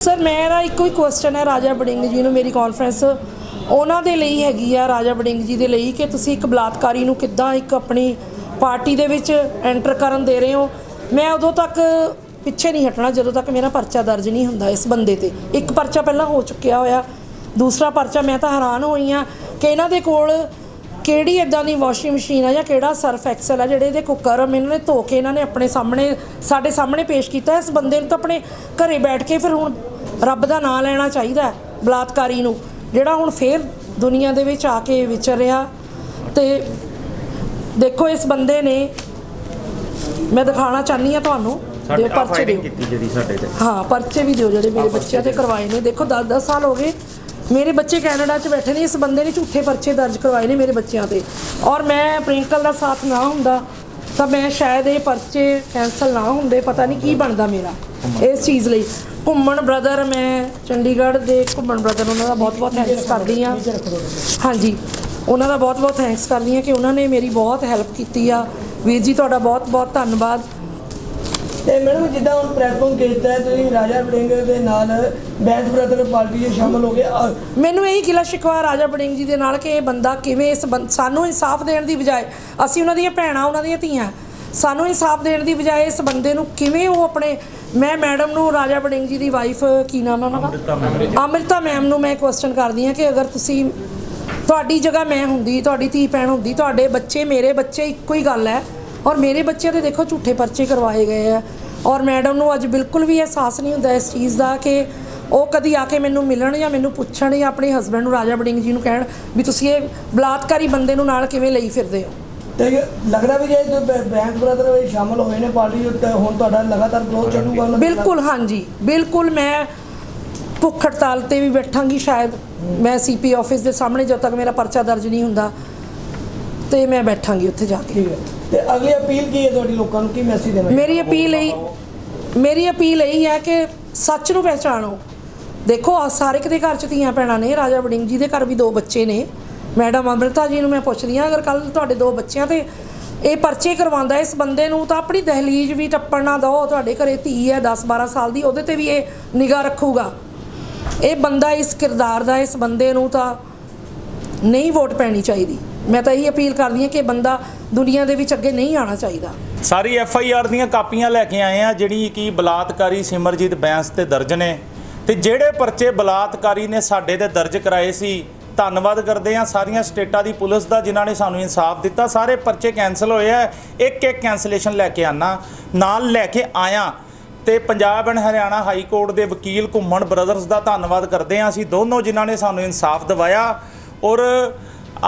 Sir ਮੇਰਾ ਇੱਕੋ ਹੀ question ਹੈ ਰਾਜਾ ਬੜਿੰਗ ਜੀ ਨੂੰ, ਮੇਰੀ ਕਾਨਫਰੰਸ ਉਹਨਾਂ ਦੇ ਲਈ ਹੈਗੀ ਆ, ਰਾਜਾ ਬੜਿੰਗ ਜੀ ਦੇ ਲਈ, ਕਿ ਤੁਸੀਂ ਇੱਕ ਬਲਾਤਕਾਰੀ ਨੂੰ ਕਿੱਦਾਂ ਇੱਕ ਆਪਣੀ ਪਾਰਟੀ ਦੇ ਵਿੱਚ ਐਂਟਰ ਕਰਨ ਦੇ ਰਹੇ ਹੋ। ਮੈਂ ਉਦੋਂ ਤੱਕ ਪਿੱਛੇ ਨਹੀਂ ਹਟਣਾ, ਜਦੋਂ ਤੱਕ ਮੇਰਾ ਪਰਚਾ ਦਰਜ ਨਹੀਂ ਹੁੰਦਾ ਇਸ ਬੰਦੇ ਤੇ। ਇੱਕ ਪਰਚਾ ਪਹਿਲਾਂ ਹੋ ਚੁੱਕਿਆ ਹੋਇਆ, ਦੂਸਰਾ ਪਰਚਾ ਮੈਂ ਤਾਂ ਹੈਰਾਨ ਹੋਈ ਆ ਕਿ ਇਹਨਾਂ ਦੇ ਕੋਲ ਕਿਹੜੀ ਇਦਾਂ ਦੀ ਵਾਸ਼ਿੰਗ ਮਸ਼ੀਨ ਆ ਜਾਂ ਕਿਹੜਾ ਸਰਫ ਐਕਸਲ ਆ, ਜਿਹੜੇ ਇਹਦੇ ਕੁੱਕਰ ਇਹਨਾਂ ਨੇ ਧੋ ਕੇ ਇਹਨਾਂ ਨੇ ਆਪਣੇ ਸਾਹਮਣੇ, ਸਾਡੇ ਸਾਹਮਣੇ ਪੇਸ਼ ਕੀਤਾ, ਇਸ ਬੰਦੇ ਨੂੰ ਤਾਂ ਆਪਣੇ ਘਰੇ ਬੈਠ ਕੇ ਫਿਰ ਹੁਣ ਰੱਬ ਦਾ ਨਾਮ ਲੈਣਾ ਚਾਹੀਦਾ ਹੈ, ਬਲਾਤਕਾਰੀ ਨੂੰ ਜਿਹੜਾ ਹੁਣ ਫੇਰ ਦੁਨੀਆ ਦੇ ਵਿੱਚ ਆ ਕੇ ਵਿਚਰ ਰਿਹਾ। ਤੇ ਦੇਖੋ ਇਸ ਬੰਦੇ ਨੇ ਮੈਂ ਦਿਖਾਣਾ ਚਾਹਨੀ ਆ ਤੁਹਾਨੂੰ ਆ ਪਰਚੇ ਦਿਓ। ਕੀਤੀ ਜਿਹੜੀ ਸਾਡੇ ਤੇ। ਹਾਂ ਪਰਚੇ ਵੀ ਦਿਓ ਜਿਹੜੇ ਮੇਰੇ ਬੱਚਿਆਂ ਤੇ ਕਰਵਾਏ ਨੇ। ਦੇਖੋ 10-10 ਸਾਲ ਹੋ ਗਏ ਮੇਰੇ ਬੱਚੇ ਕੈਨੇਡਾ 'ਚ ਬੈਠੇ ਨੇ ਇਸ ਬੰਦੇ ਨੇ ਝੂਠੇ ਪਰਚੇ ਦਰਜ ਕਰਵਾਏ ਨੇ ਮੇਰੇ ਬੱਚਿਆਂ ਤੇ। ਔਰ ਮੈਂ ਪ੍ਰਿੰਕਲ ਦਾ ਸਾਥ ਨਾ ਹੁੰਦਾ ਤਾਂ ਮੈਂ ਸ਼ਾਇਦ ਇਹ ਪਰਚੇ ਕੈਨਸਲ ਨਾ ਹੁੰਦੇ ਪਤਾ ਨਹੀਂ ਕੀ ਬਣਦਾ ਮੇਰਾ। ਇਸ ਚੀਜ਼ ਲਈ। ਘੁੰਮਣ ਬ੍ਰਦਰ ਮੈਂ ਚੰਡੀਗੜ੍ਹ ਦੇ ਘੁੰਮਣ ਬ੍ਰਦਰ ਉਹਨਾਂ ਦਾ ਬਹੁਤ-ਬਹੁਤ ਥੈਂਕਸ ਕਰਦੀ ਆ ਹਾਂਜੀ ਉਹਨਾਂ ਦਾ ਬਹੁਤ-ਬਹੁਤ ਥੈਂਕਸ ਕਰਦੀ ਆ ਕਿ ਉਹਨਾਂ ਨੇ ਮੇਰੀ ਬਹੁਤ ਹੈਲਪ ਕੀਤੀ ਆ। ਵੀਰ ਜੀ ਤੁਹਾਡਾ ਬਹੁਤ-ਬਹੁਤ ਧੰਨਵਾਦ। ਤੇ ਮੈਡਮ ਜਿੱਦਾਂ ਹੁਣ ਪਲੇਟਫਾਰਮ ਕੀਤਾ ਹੈ ਤੁਸੀਂ ਰਾਜਾ ਵੜਿੰਗ ਦੇ ਨਾਲ ਬੈਂਸ ਬ੍ਰਦਰ ਪਾਰਟੀ 'ਚ ਸ਼ਾਮਲ ਹੋ ਗਏ। ਮੈਨੂੰ ਇਹੀ ਗਿਲਾ ਸ਼ਿਕਵਾ ਰਾਜਾ ਬੜਿੰਗ ਜੀ ਦੇ ਨਾਲ ਕਿ ਇਹ ਬੰਦਾ ਕਿਵੇਂ ਇਸ ਸਾਨੂੰ ਇਨਸਾਫ ਦੇਣ ਦੀ ਬਜਾਏ ਅਸੀਂ ਉਹਨਾਂ ਦੀਆਂ ਭੈਣਾਂ ਉਹਨਾਂ ਦੀਆਂ ਧੀਆਂ ਸਾਨੂੰ ਇਨਸਾਫ ਦੇਣ ਦੀ ਬਜਾਏ ਇਸ ਬੰਦੇ ਨੂੰ ਕਿਵੇਂ ਉਹ ਆਪਣੇ ਮੈਂ ਮੈਡਮ ਨੂੰ ਰਾਜਾ ਬੜਿੰਗ ਜੀ ਦੀ ਵਾਈਫ ਕੀ ਨਾਮ ਹੈ ਉਹਨਾਂ ਦਾ? ਅੰਮ੍ਰਿਤਾ ਮੈਮ। ਨੂੰ ਮੈਂ ਕੁਐਸਚਨ ਕਰਦੀ ਹਾਂ ਕਿ ਅਗਰ ਤੁਸੀਂ ਤੁਹਾਡੀ ਜਗ੍ਹਾ ਮੈਂ ਹੁੰਦੀ ਤੁਹਾਡੀ ਧੀ ਭੈਣ ਹੁੰਦੀ ਤੁਹਾਡੇ ਬੱਚੇ ਮੇਰੇ ਬੱਚੇ ਇੱਕੋ ਹੀ ਗੱਲ ਹੈ। ਔਰ ਮੇਰੇ ਬੱਚਿਆਂ ਦੇ ਦੇਖੋ ਝੂਠੇ ਪਰਚੇ ਕਰਵਾਏ ਗਏ ਆ। ਔਰ ਮੈਡਮ ਨੂੰ ਅੱਜ ਬਿਲਕੁਲ ਵੀ ਅਹਿਸਾਸ ਨਹੀਂ ਹੁੰਦਾ ਇਸ ਚੀਜ਼ ਦਾ ਕਿ ਉਹ ਕਦੀ ਆ ਕੇ ਮੈਨੂੰ ਮਿਲਣ ਜਾਂ ਮੈਨੂੰ ਪੁੱਛਣ ਜਾਂ ਆਪਣੇ ਹਸਬੰਡ ਨੂੰ ਰਾਜਾ ਬੜਿੰਗ ਜੀ ਨੂੰ ਕਹਿਣ ਵੀ ਤੁਸੀਂ ਇਹ ਬਲਾਤਕਾਰੀ ਬੰਦੇ ਨੂੰ ਨਾਲ ਕਿਵੇਂ ਲਈ ਫਿਰਦੇ ਹੋ? ਤੇ ਲੱਗਦਾ ਵੀ ਜੇ ਜੋ ਬੈ- ਬੈਂਸ ਬ੍ਰਦਰ ਵਿੱਚ ਸ਼ਾਮਲ ਹੋਏ ਨੇ ਪਾਰਟੀ 'ਚ ਤਾਂ ਹੁਣ ਤੁਹਾਡਾ ਲਗਾਤਾਰ ਗਰੋਥ ਚੱਲੂਗਾ ਉਹਨਾਂ ਦੇ? ਬਿਲਕੁਲ ਹਾਂਜੀ। ਬਿਲਕੁਲ ਮੈਂ ਭੁੱਖ ਹੜਤਾਲ ਤੇ ਵੀ ਬੈਠਾਂਗੀ ਸ਼ਾਇਦ। ਮੈਂ ਸੀਪੀ ਆਫਿਸ ਦੇ ਸਾਹਮਣੇ ਜਦ ਤੱਕ ਮੇਰਾ ਪਰਚਾ ਦਰਜ ਨਹੀਂ ਹੁੰਦਾ ਤੇ ਮੈਂ ਬੈਠਾਂਗੀ ਉੱਥੇ ਜਾ ਕੇ। ਠੀਕ ਹੈ। ਤੇ ਅਗਲੀ ਅਪੀਲ ਕੀ ਹੈ ਤੁਹਾਡੀ ਲੋਕਾਂ ਨੂੰ? ਕੀ ਮੈਸੇਜ ਦੇਣਾ ਮੇਰੀ ਅਪੀਲ ਇਹ ਮੇਰੀ ਅਪੀਲ ਇਹ ਹੈ ਕਿ ਸੱਚ ਨੂੰ ਪਹਿਚਾਣੋ। ਦੇਖੋ ਆਹ ਸਾਰੇ ਕਿਤੇ ਘਰ ਚ ਧੀਆਂ ਭੈਣਾਂ ਨੇ ਰਾਜਾ ਵੜਿੰਗ ਜੀ ਦੇ ਘਰ ਵੀ ਦੋ ਬੱਚੇ ਨੇ। ਮੈਡਮ ਅੰਮ੍ਰਿਤਾ ਜੀ ਨੂੰ ਮੈਂ ਪੁੱਛਦੀ ਹਾਂ, ਅਗਰ ਕੱਲ ਤੁਹਾਡੇ ਦੋ ਬੱਚਿਆਂ ਤੇ ਇਹ ਪਰਚੇ ਕਰਵਾਉਂਦਾ ਇਸ ਬੰਦੇ ਨੂੰ, ਤਾਂ ਆਪਣੀ ਦਹਲੀਜ਼ ਵੀ ਟੱਪਣ ਨਾ ਦਿਓ, ਤੁਹਾਡੇ ਘਰੇ ਧੀ ਹੈ 10 12 ਸਾਲ ਦੀ, ਉਹਦੇ ਤੇ ਵੀ ਇਹ ਨਿਗਾਹ ਰੱਖੂਗਾ। ਇਹ ਬੰਦਾ ਇਸ ਕਿਰਦਾਰ ਦਾ, ਇਸ ਬੰਦੇ ਨੂੰ ਤਾਂ ਨਹੀਂ ਵੋਟ ਪੈਣੀ ਚਾਹੀਦੀ। ਮੈਂ ਤਾਂ ਇਹੀ ਅਪੀਲ ਕਰਦੀ ਹਾਂ ਕਿ ਬੰਦਾ ਦੁਨੀਆ ਦੇ ਵਿੱਚ ਅੱਗੇ ਨਹੀਂ ਆਉਣਾ ਚਾਹੀਦਾ। ਸਾਰੀ ਐਫ ਆਈ ਆਰ ਦੀਆਂ ਕਾਪੀਆਂ ਲੈ ਕੇ ਆਏ ਆ, ਜਿਹੜੀ ਕਿ ਬਲਾਤਕਾਰੀ ਸਿਮਰਜੀਤ ਬੈਂਸ ਤੇ ਦਰਜ ਨੇ। ਤੇ ਜਿਹੜੇ ਪਰਚੇ ਬਲਾਤਕਾਰੀ ਨੇ ਸਾਡੇ ਤੇ ਦਰਜ ਕਰਾਏ ਸੀ ਧੰਨਵਾਦ ਕਰਦੇ ਆ ਸਾਰੀਆਂ ਸਟੇਟਾਂ ਦੀ ਪੁਲਿਸ ਦਾ ਜਿਨ੍ਹਾਂ ਨੇ ਸਾਨੂੰ ਇਨਸਾਫ ਦਿੱਤਾ। ਸਾਰੇ ਪਰਚੇ ਕੈਨਸਲ ਹੋਏ ਆ। ਇੱਕ ਇੱਕ ਕੈਂਸਲੇਸ਼ਨ ਲੈ ਕੇ ਆਣਾ ਨਾਲ ਲੈ ਕੇ ਆਇਆ ਤੇ Punjab and Haryana high court ਦੇ ਵਕੀਲ ਘੁੰਮਣ ਬ੍ਰਦਰਸ ਦਾ ਧੰਨਵਾਦ ਕਰਦੇ ਆ ਅਸੀਂ ਦੋਨੋਂ ਜਿਨ੍ਹਾਂ ਨੇ ਸਾਨੂੰ ਇਨਸਾਫ ਦਿਵਾਇਆ ਔਰ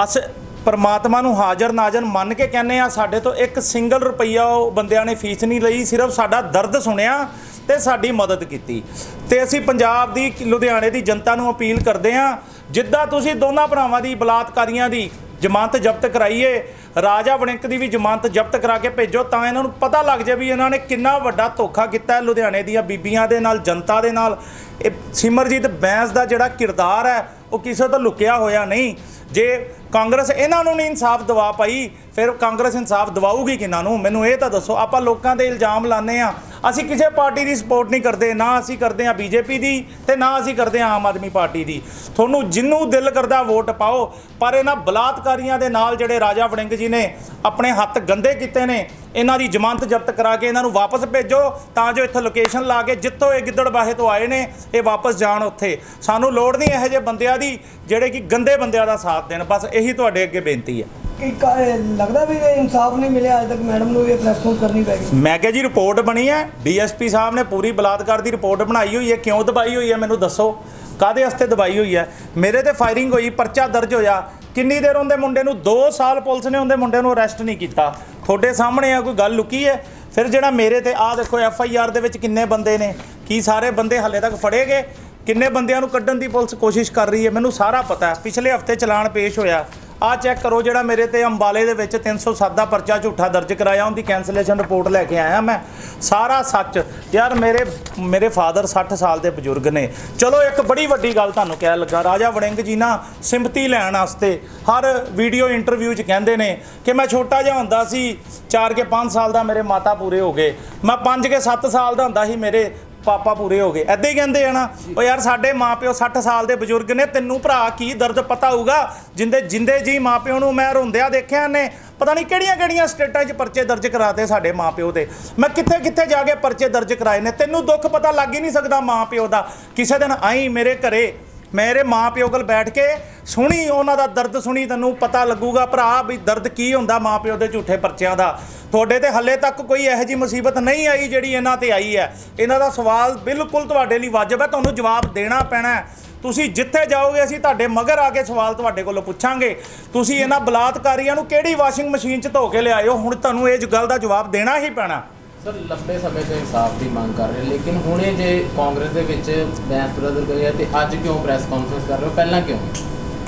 ਅਸ ਪਰਮਾਤਮਾ ਨੂੰ ਹਾਜ਼ਰ ਨਾਜ਼ਰ ਮੰਨ ਕੇ ਕਹਿੰਦੇ ਆ ਸਾਡੇ ਤੋਂ ਇੱਕ ਸਿੰਗਲ ਰੁਪਈਆ ਉਹ ਬੰਦਿਆਂ ਨੇ ਫੀਸ ਨਹੀਂ ਲਈ, ਸਿਰਫ ਸਾਡਾ ਦਰਦ ਸੁਣਿਆ। ਤੇ ਸਾਡੀ ਮਦਦ ਕੀਤੀ। ਤੇ ਅਸੀਂ ਪੰਜਾਬ ਦੀ, ਲੁਧਿਆਣੇ ਦੀ ਜਨਤਾ ਨੂੰ ਅਪੀਲ ਕਰਦੇ ਹਾਂ, ਜਿੱਦਾਂ ਤੁਸੀਂ ਦੋਨਾਂ ਭਰਾਵਾਂ ਦੀ ਬਲਾਤਕਾਰੀਆਂ ਦੀ ਜ਼ਮਾਨਤ ਜ਼ਬਤ ਕਰਾਈਏ, ਰਾਜਾ ਵੜਿੰਕ ਦੀ ਵੀ ਜ਼ਮਾਨਤ ਜ਼ਬਤ ਕਰਾ ਕੇ ਭੇਜੋ, ਤਾਂ ਇਹਨਾਂ ਨੂੰ ਪਤਾ ਲੱਗ ਜਾਵੇ ਵੀ ਇਹਨਾਂ ਨੇ ਕਿੰਨਾ ਵੱਡਾ ਧੋਖਾ ਕੀਤਾ ਹੈ ਲੁਧਿਆਣੇ ਦੀਆਂ ਬੀਬੀਆਂ ਦੇ ਨਾਲ, ਜਨਤਾ ਦੇ ਨਾਲ। ਇਹ ਸਿਮਰਜੀਤ ਬੈਂਸ ਦਾ ਜਿਹੜਾ ਕਿਰਦਾਰ ਹੈ, ਉਹ ਕਿਸੇ ਤੋਂ ਲੁਕਿਆ ਹੋਇਆ ਨਹੀਂ। ਜੇ ਕਾਂਗਰਸ ਇਹਨਾਂ ਨੂੰ ਨਹੀਂ ਇਨਸਾਫ ਦਵਾ ਪਾਈ, ਫਿਰ ਕਾਂਗਰਸ ਇਨਸਾਫ ਦਵਾਊਗੀ ਕਿਹਨਾਂ ਨੂੰ? ਮੈਨੂੰ ਇਹ ਤਾਂ ਦੱਸੋ, ਆਪਾਂ ਲੋਕਾਂ ਦੇ ਇਲਜ਼ਾਮ ਲਾਉਂਦੇ ਆ ਅਸੀਂ ਕਿਸੇ ਪਾਰਟੀ ਦੀ ਸਪੋਰਟ ਨਹੀਂ ਕਰਦੇ, ਨਾ ਅਸੀਂ ਕਰਦੇ ਆ ਬੀਜੇਪੀ ਦੀ ਤੇ ਨਾ ਅਸੀਂ ਕਰਦੇ ਆ ਆਮ ਆਦਮੀ ਪਾਰਟੀ ਦੀ। ਤੁਹਾਨੂੰ ਜਿੰਨੂੰ ਦਿਲ ਕਰਦਾ ਵੋਟ ਪਾਓ, ਪਰ ਇਹਨਾਂ ਬਲਾਤਕਾਰੀਆਂ ਦੇ ਨਾਲ ਜਿਹੜੇ ਰਾਜਾ ਵੜਿੰਗ ਜੀ ਨੇ ਆਪਣੇ ਹੱਥ ਗੰਦੇ ਕੀਤੇ ਨੇ, ਇਹਨਾਂ ਦੀ ਜ਼ਮਾਨਤ ਜ਼ਬਤ ਕਰਾ ਕੇ ਇਹਨਾਂ ਨੂੰ ਵਾਪਸ ਭੇਜੋ, ਤਾਂ ਜੋ ਇੱਥੇ ਲੋਕੇਸ਼ਨ ਲਾ ਕੇ ਜਿੱਥੋਂ ਇਹ ਗਿੱਦੜਬਾਹੇ ਤੋਂ ਆਏ ਨੇ, ਇਹ ਵਾਪਸ ਜਾਣ ਉੱਥੇ। ਸਾਨੂੰ ਲੋੜ ਨਹੀਂ ਇਹੋ ਜਿਹੇ ਬੰਦਿਆਂ ਦੀ, ਜਿਹੜੇ ਕਿ ਗੰਦੇ ਬੰਦਿਆਂ ਦਾ ਸਾਥ ਦੇਣ। ਬਸ ਇਹੀ ਤੁਹਾਡੇ ਅੱਗੇ ਬੇਨਤੀ ਹੈ। ਕਿ ਕਾ- ਲੱਗਦਾ ਵੀ ਇਹ ਇਨਸਾਫ ਨਹੀਂ ਮਿਲਿਆ, ਅਜੇ ਤੱਕ ਮੈਡਮ ਨੂੰ ਇਹ ਪਲੇਟਫਾਰਮ ਕਰਨੀ ਪੈ ਗਈ। ਮੈਂ ਕਿਹਾ ਜੀ, ਰਿਪੋਰਟ ਬਣੀ ਹੈ। ਡੀਐਸਪੀ ਸਾਹਿਬ ਨੇ ਪੂਰੀ ਬਲਾਤਕਾਰ ਦੀ ਰਿਪੋਰਟ ਬਣਾਈ ਹੋਈ ਹੈ। ਕਿਉਂ ਦਬਾਈ ਹੋਈ ਹੈ, ਮੈਨੂੰ ਦੱਸੋ। ਕਾਦੇ ਵਾਸਤੇ ਦਬਾਈ ਹੋਈ ਹੈ? ਮੇਰੇ ਤੇ ਫਾਇਰਿੰਗ ਹੋਈ, ਪਰਚਾ ਦਰਜ ਹੋਇਆ। ਕਿੰਨੀ ਦੇਰ ਉਹਦੇ ਮੁੰਡੇ ਨੂੰ 2 ਸਾਲ ਪੁਲਿਸ ਨੇ ਉਹਦੇ ਮੁੰਡੇ ਨੂੰ ਅਰੈਸਟ ਨਹੀਂ ਕੀਤਾ। ਤੁਹਾਡੇ ਸਾਹਮਣੇ ਆ, ਕੋਈ ਗੱਲ ਲੁਕੀ ਹੈ? ਫਿਰ ਜਿਹੜਾ ਮੇਰੇ ਤੇ, ਆਹ ਦੇਖੋ, ਐਫ ਆਈ ਆਰ ਦੇ ਵਿੱਚ ਕਿੰਨੇ ਬੰਦੇ ਨੇ? ਕੀ ਸਾਰੇ ਬੰਦੇ ਹੱਲੇ ਤੱਕ ਫੜੇ ਗਏ? ਕਿੰਨੇ ਬੰਦਿਆਂ ਨੂੰ ਕੱਢਣ ਦੀ ਪੁਲਿਸ ਕੋਸ਼ਿਸ਼ ਕਰ ਰਹੀ ਹੈ? ਮੈਨੂੰ ਸਾਰਾ ਪਤਾ ਹੈ। ਪਿਛਲੇ ਹਫ਼ਤੇ ਚਲਾਨ ਪੇਸ਼ ਹੋਇਆ। ਆਹ ਚੈੱਕ ਕਰੋ ਜਿਹੜਾ ਮੇਰੇ ਤੇ ਅੰਬਾਲੇ ਦੇ ਵਿੱਚ 307 ਦਾ ਪਰਚਾ ਝੂਠਾ ਦਰਜ ਕਰਾਇਆ, ਉਹਦੀ ਕੈਂਸਲੇਸ਼ਨ ਰਿਪੋਰਟ ਲੈ ਕੇ ਆਇਆ ਮੈਂ। ਸਾਰਾ ਸੱਚ। ਯਾਰ ਮੇਰੇ ਮੇਰੇ ਫਾਦਰ 60 ਸਾਲ ਦੇ ਬਜ਼ੁਰਗ ਨੇ। ਚਲੋ ਇੱਕ ਬੜੀ ਵੱਡੀ ਗੱਲ ਤੁਹਾਨੂੰ ਕਹਿ ਲੱਗਾ, ਰਾਜਾ ਵੜਿੰਗ ਜੀ ਨਾ ਸਿੰਪਤੀ ਲੈਣ ਵਾਸਤੇ ਹਰ ਵੀਡੀਓ ਇੰਟਰਵਿਊ 'ਚ ਕਹਿੰਦੇ ਨੇ ਕਿ ਮੈਂ ਛੋਟਾ ਜਿਹਾ ਹੁੰਦਾ ਸੀ 4 ਕੇ 5 ਸਾਲ ਦਾ ਮੇਰੇ ਮਾਤਾ ਪੂਰੇ ਹੋ ਗਏ। ਮੈਂ 5 ਕੇ 7 ਸਾਲ ਦਾ ਹੁੰਦਾ ਸੀ ਮੇਰੇ ਪਾਪਾ ਪੂਰੇ ਹੋ ਗਏ। ਐਦਾਂ ਹੀ ਕਹਿੰਦੇ ਆ ਨਾ ਉਹ ਯਾਰ ਸਾਡੇ ਮਾਪਿਓ 60 ਸਾਲ ਦੇ ਬਜ਼ੁਰਗ ਨੇ, ਤੈਨੂੰ ਭਰਾ ਕੀ ਦਰਦ ਪਤਾ ਹੋਊਗਾ? ਜਿੰਦੇ ਜਿੰਦੇ ਜੀ ਮਾਪਿਓ ਨੂੰ ਮੈਂ ਰੋਂਦਿਆਂ ਦੇਖਿਆ ਨੇ, ਪਤਾ ਨਹੀਂ ਕਿਹੜੀਆਂ ਕਿਹੜੀਆਂ ਸਟੇਟਾਂ 'ਚ ਪਰਚੇ ਦਰਜ ਕਰਾਤੇ ਸਾਡੇ ਮਾਪਿਓ ਦੇ। ਮੈਂ ਕਿੱਥੇ ਕਿੱਥੇ ਜਾ ਕੇ ਪਰਚੇ ਦਰਜ ਕਰਾਏ ਨੇ? ਤੈਨੂੰ ਦੁੱਖ ਪਤਾ ਲੱਗ ਹੀ ਨਹੀਂ ਸਕਦਾ ਮਾਪਿਓ ਦਾ। ਕਿਸੇ ਦਿਨ ਆਈ ਮੇਰੇ ਘਰੇ ਮੇਰੇ ਮਾਪਿਓ ਕੋਲ ਬੈਠ ਕੇ ਸੁਣੀ, ਉਹਨਾਂ ਦਾ ਦਰਦ ਸੁਣੀ, ਤੈਨੂੰ ਪਤਾ ਲੱਗੂਗਾ ਭਰਾ ਵੀ ਦਰਦ ਕੀ ਹੁੰਦਾ ਮਾਪਿਓ ਦੇ ਝੂਠੇ ਪਰਚਿਆਂ ਦਾ। ਤੁਹਾਡੇ ਤੇ ਹੱਲੇ ਤੱਕ ਕੋਈ ਇਹੋ ਜੀ ਮੁਸੀਬਤ ਨਹੀਂ ਆਈ ਜਿਹੜੀ ਇਹਨਾਂ ਤੇ ਆਈ ਹੈ। ਇਹਨਾਂ ਦਾ ਸਵਾਲ ਬਿਲਕੁਲ ਤੁਹਾਡੇ ਲਈ ਵਾਜਬ ਹੈ, ਤੁਹਾਨੂੰ ਜਵਾਬ ਦੇਣਾ ਪੈਣਾ ਹੈ। ਤੁਸੀਂ ਜਿੱਥੇ ਜਾਓਗੇ, ਅਸੀਂ ਤੁਹਾਡੇ ਮਗਰ ਆ ਕੇ ਸਵਾਲ ਤੁਹਾਡੇ ਕੋਲੋਂ ਪੁੱਛਾਂਗੇ। ਤੁਸੀਂ ਇਹਨਾਂ ਬਲਾਤਕਾਰੀਆਂ ਨੂੰ ਕਿਹੜੀ ਵਾਸ਼ਿੰਗ ਮਸ਼ੀਨ 'ਚ ਧੋ ਕੇ ਲਿਆਇਓ ਹੁਣ ਤੁਹਾਨੂੰ ਇਹ ਗੱਲ ਦਾ ਜਵਾਬ ਦੇਣਾ ਹੀ ਪੈਣਾ। ਸਰ ਲੰਬੇ ਸਮੇਂ ਤੋਂ ਇਨਸਾਫ ਦੀ ਮੰਗ ਕਰ ਰਹੇ ਲੇਕਿਨ ਹੁਣੇ ਜੇ ਕਾਂਗਰਸ ਦੇ ਵਿੱਚ ਬੈਂਸ ਬ੍ਰਦਰ ਗਏ ਆ ਤੇ ਅੱਜ ਕਿਉਂ ਪ੍ਰੈਸ ਕਾਨਫਰੰਸ ਕਰ ਰਹੇ ਹੋ? ਪਹਿਲਾਂ ਕਿਉਂ?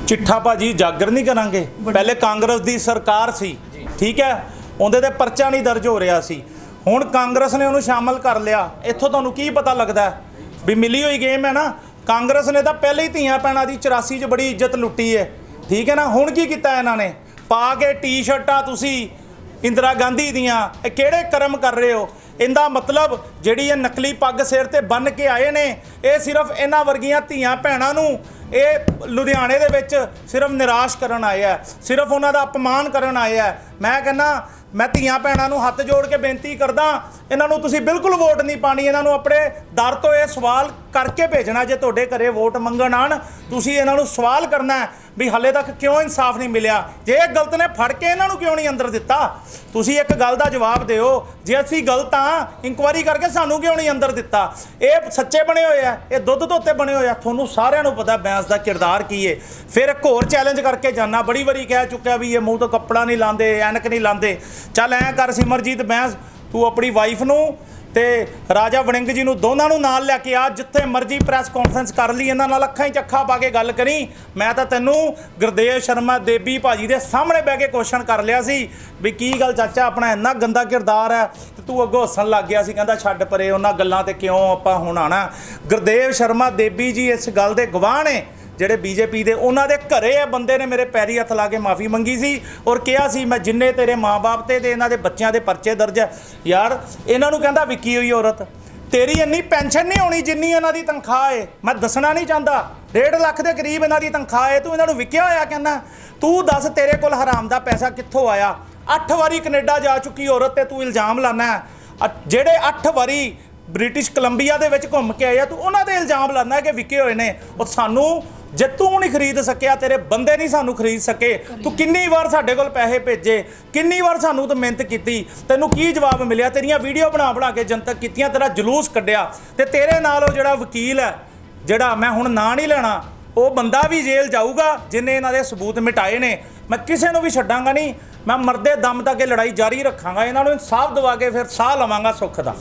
ਚਿੱਠਾ ਭਾਜੀ ਜਾਗਰ ਨਹੀਂ ਕਰਾਂਗੇ। ਪਹਿਲੇ ਕਾਂਗਰਸ ਦੀ ਸਰਕਾਰ ਸੀ ਠੀਕ ਹੈ? ਉਹਦੇ ਤੇ ਪਰਚਾ ਨਹੀਂ ਦਰਜ ਹੋ ਰਿਹਾ ਸੀ। ਹੁਣ ਕਾਂਗਰਸ ਨੇ ਉਹਨੂੰ ਸ਼ਾਮਲ ਕਰ ਲਿਆ। ਇੱਥੋਂ ਤੁਹਾਨੂੰ ਕੀ ਪਤਾ ਲੱਗਦਾ? ਵੀ ਮਿਲੀ ਹੋਈ ਗੇਮ ਹੈ ਨਾ ਕਾਂਗਰਸ ਨੇ ਤਾਂ ਪਹਿਲੇ ਹੀ ਧੀਆਂ ਪੈਣਾ ਦੀ 84 'ਚ ਬੜੀ ਇੱਜ਼ਤ ਲੁੱਟੀ ਹੈ। ਠੀਕ ਹੈ ਨਾ? ਹੁਣ ਕੀ ਕੀਤਾ ਇਹਨਾਂ ਨੇ? ਪਾ ਕੇ ਟੀ-ਸ਼ਰਟਾਂ ਤੁਸੀਂ। ਇੰਦਰਾ ਗਾਂਧੀ ਦੀਆਂ, ਇਹ ਕਿਹੜੇ ਕਰਮ ਕਰ ਰਹੇ ਹੋ? ਇਹਦਾ ਮਤਲਬ ਜਿਹੜੀ ਇਹ ਨਕਲੀ ਪੱਗ ਸਿਰ ਤੇ ਬੰਨ ਕੇ ਆਏ ਨੇ, ਇਹ ਸਿਰਫ ਇਹਨਾਂ ਵਰਗੀਆਂ ਧੀਆਂ ਭੈਣਾਂ ਨੂੰ, ਇਹ ਲੁਧਿਆਣੇ ਦੇ ਵਿੱਚ ਸਿਰਫ ਨਿਰਾਸ਼ ਕਰਨ ਆਏ ਆ, ਸਿਰਫ ਉਹਨਾਂ ਦਾ ਅਪਮਾਨ ਕਰਨ ਆਏ ਆ। ਮੈਂ ਕਹਿੰਦਾ, ਮੈਂ ਧੀਆਂ ਭੈਣਾਂ ਨੂੰ ਹੱਥ ਜੋੜ ਕੇ ਬੇਨਤੀ ਕਰਦਾ, ਇਹਨਾਂ ਨੂੰ ਤੁਸੀਂ ਬਿਲਕੁਲ ਵੋਟ ਨਹੀਂ ਪਾਣੀ, ਇਹਨਾਂ ਨੂੰ ਆਪਣੇ ਦਰ ਤੋਂ ਇਹ ਸਵਾਲ ਕਰਕੇ ਭੇਜਣਾ ਜੇ ਤੁਹਾਡੇ ਘਰੇ ਵੋਟ ਮੰਗਣ ਆਣ, ਤੁਸੀਂ ਇਹਨਾਂ ਨੂੰ ਸਵਾਲ ਕਰਨਾ ਹੈ ਵੀ ਹੱਲੇ ਤੱਕ ਕਿਉਂ ਇਨਸਾਫ ਨਹੀਂ ਮਿਲਿਆ? ਜੇ ਇਹ ਗਲਤ ਨੇ, ਫੜ ਕੇ ਇਹਨਾਂ ਨੂੰ ਕਿਉਂ ਨਹੀਂ ਅੰਦਰ ਦਿੱਤਾ? ਤੁਸੀਂ ਇੱਕ ਗੱਲ ਦਾ ਜਵਾਬ ਦਿਓ। ਜੇ ਅਸੀਂ ਗਲਤ ਆ ਇਨਕੁਆਇਰੀ ਕਰਕੇ ਸਾਨੂੰ ਕਿਉਂ ਨਹੀਂ ਅੰਦਰ ਦਿੱਤਾ? ਇਹ ਸੱਚੇ ਬਣੇ ਹੋਏ ਆ, ਇਹ ਦੁੱਧ ਧੋਤੇ ਬਣੇ ਹੋਏ ਆ, ਤੁਹਾਨੂੰ ਸਾਰਿਆਂ ਨੂੰ ਪਤਾ ਬੈਂਸ ਦਾ ਕਿਰਦਾਰ ਕੀ ਏ। ਫਿਰ ਇੱਕ ਹੋਰ ਚੈਲੰਜ ਕਰਕੇ ਜਾਣਾ ਬੜੀ ਵਾਰੀ ਕਹਿ ਚੁੱਕਿਆ ਵੀ ਇਹ ਮੂੰਹ ਤੋਂ ਕੱਪੜਾ ਨਹੀਂ ਲਾਉਂਦੇ ਐਨਕ ਨਹੀਂ ਲਾਉਂਦੇ ਚੱਲ ਐਂ ਕਰ ਸਿਮਰਜੀਤ ਬੈਂਸ, ਤੂੰ ਆਪਣੀ ਵਾਈਫ ਨੂੰ ਤੇ ਰਾਜਾ ਵੜਿੰਗ ਜੀ ਨੂੰ ਦੋਨਾਂ ਨੂੰ ਨਾਲ ਲੈ ਕੇ ਆ, ਜਿੱਥੇ ਮਰਜ਼ੀ ਪ੍ਰੈਸ ਕਾਨਫਰੰਸ ਕਰ ਲਈ, ਇਹਨਾਂ ਨਾਲ ਅੱਖਾਂ ਹੀ ਚੱਖਾ ਪਾ ਕੇ ਗੱਲ ਕਰੀ। ਮੈਂ ਤਾਂ ਤੈਨੂੰ ਗੁਰਦੇਵ ਸ਼ਰਮਾ ਦੇਬੀ ਭਾਜੀ ਦੇ ਸਾਹਮਣੇ ਬਹਿ ਕੇ ਕੁਐਸਚਨ ਕਰ ਲਿਆ ਸੀ ਵੀ ਕੀ ਗੱਲ ਚਾਚਾ, ਆਪਣਾ ਇੰਨਾ ਗੰਦਾ ਕਿਰਦਾਰ ਹੈ ਤੇ ਤੂੰ ਅੱਗੋਂ ਹੱਸਣ ਲੱਗ ਗਿਆ ਸੀ, ਕਹਿੰਦਾ ਛੱਡ ਪਰੇ, ਉਹਨਾਂ ਗੱਲਾਂ ਤੇ ਕਿਉਂ ਆਪਾਂ ਹੁਣ ਆਣਾ ਗੁਰਦੇਵ ਸ਼ਰਮਾ ਦੇਬੀ ਜੀ ਇਸ ਗੱਲ ਦੇ ਗਵਾਹ ਨੇ। ਜਿਹੜੇ ਬੀਜੇਪੀ ਦੇ ਉਹਨਾਂ ਦੇ ਘਰੇ ਇਹ ਬੰਦੇ ਨੇ ਮੇਰੇ ਪੈਰੀ ਹੱਥ ਲਾ ਕੇ ਮਾਫੀ ਮੰਗੀ ਸੀ ਔਰ ਕਿਹਾ ਸੀ, ਮੈਂ ਜਿੰਨੇ ਤੇਰੇ ਮਾਪੇ ਤੇ ਤੇ ਇਹਨਾਂ ਦੇ ਬੱਚਿਆਂ ਦੇ ਪਰਚੇ ਦਰਜ ਹੈ। ਯਾਰ, ਇਹਨਾਂ ਨੂੰ ਕਹਿੰਦਾ ਵਿੱਕੀ ਹੋਈ ਔਰਤ, ਤੇਰੀ ਇੰਨੀ ਪੈਨਸ਼ਨ ਨਹੀਂ ਹੋਣੀ ਜਿੰਨੀ ਇਹਨਾਂ ਦੀ ਤਨਖਾਹ ਹੈ ਮੈਂ ਦੱਸਣਾ ਨਹੀਂ ਚਾਹੁੰਦਾ। 1.5 ਲੱਖ ਦੇ ਕਰੀਬ ਇਹਨਾਂ ਦੀ ਤਨਖਾਹ ਏ। ਤੂੰ ਇਹਨਾਂ ਨੂੰ ਵਿਕਿਆ ਹੋਇਆ ਕਹਿੰਦਾ। ਤੂੰ ਦੱਸ ਤੇਰੇ ਕੋਲ ਹਰਾਮ ਦਾ ਪੈਸਾ ਕਿੱਥੋਂ ਆਇਆ? 8 ਵਾਰੀ ਕੈਨੇਡਾ ਜਾ ਚੁੱਕੀ ਔਰਤ ਤੇ ਤੂੰ ਇਲਜ਼ਾਮ ਲਾਣਾ ਅ- ਜਿਹੜੇ 8 ਵਾਰੀ ਬ੍ਰਿਟਿਸ਼ ਕੋਲੰਬੀਆ ਦੇ ਵਿੱਚ ਘੁੰਮ ਕੇ ਆਏ ਆ, ਤੂੰ ਉਹਨਾਂ ਤੇ ਇਲਜ਼ਾਮ ਲਾਉਂਦਾ ਕਿ ਵਿਕੇ ਹੋਏ ਨੇ। ਉਹ ਸਾਨੂੰ ਜੇ ਤੂੰ ਨਹੀਂ ਖਰੀਦ ਸਕਿਆ ਤੇਰੇ ਬੰਦੇ ਨਹੀਂ ਸਾਨੂੰ ਖਰੀਦ ਸਕੇ ਤੂੰ ਕਿੰਨੀ ਵਾਰ ਸਾਡੇ ਕੋਲ ਪੈਸੇ ਭੇਜੇ ਕਿੰਨੀ ਵਾਰ ਸਾਨੂੰ ਤੂੰ ਮਿਹਨਤ ਕੀਤੀ ਤੈਨੂੰ ਕੀ ਜਵਾਬ ਮਿਲਿਆ? ਤੇਰੀਆਂ ਵੀਡੀਓ ਬਣਾ ਬਣਾ ਕੇ ਜਨਤਕ ਕੀਤੀਆਂ ਤੇਰਾ ਜਲੂਸ ਕੱਢਿਆ। ਤੇ ਤੇਰੇ ਨਾਲ ਉਹ ਜਿਹੜਾ ਵਕੀਲ ਹੈ ਜਿਹੜਾ ਮੈਂ ਹੁਣ ਨਾਂ ਨਹੀਂ ਲੈਣਾ ਉਹ ਬੰਦਾ ਵੀ ਜੇਲ੍ਹ ਜਾਊਗਾ ਜਿਨੇ ਇਹਨਾਂ ਦੇ ਸਬੂਤ ਮਿਟਾਏ ਨੇ। ਮੈਂ ਕਿਸੇ ਨੂੰ ਵੀ ਛੱਡਾਂਗਾ ਨਹੀਂ ਮੈਂ ਮਰਦੇ ਦਮ ਤੱਕ ਇਹ ਲੜਾਈ ਜਾਰੀ ਰੱਖਾਂਗਾ ਇਹਨਾਂ ਨੂੰ ਇਨਸਾਫ ਦਿਵਾ ਕੇ ਫਿਰ ਸਾਹ ਲਵਾਂਗਾ ਸੁੱਖ ਦਾ।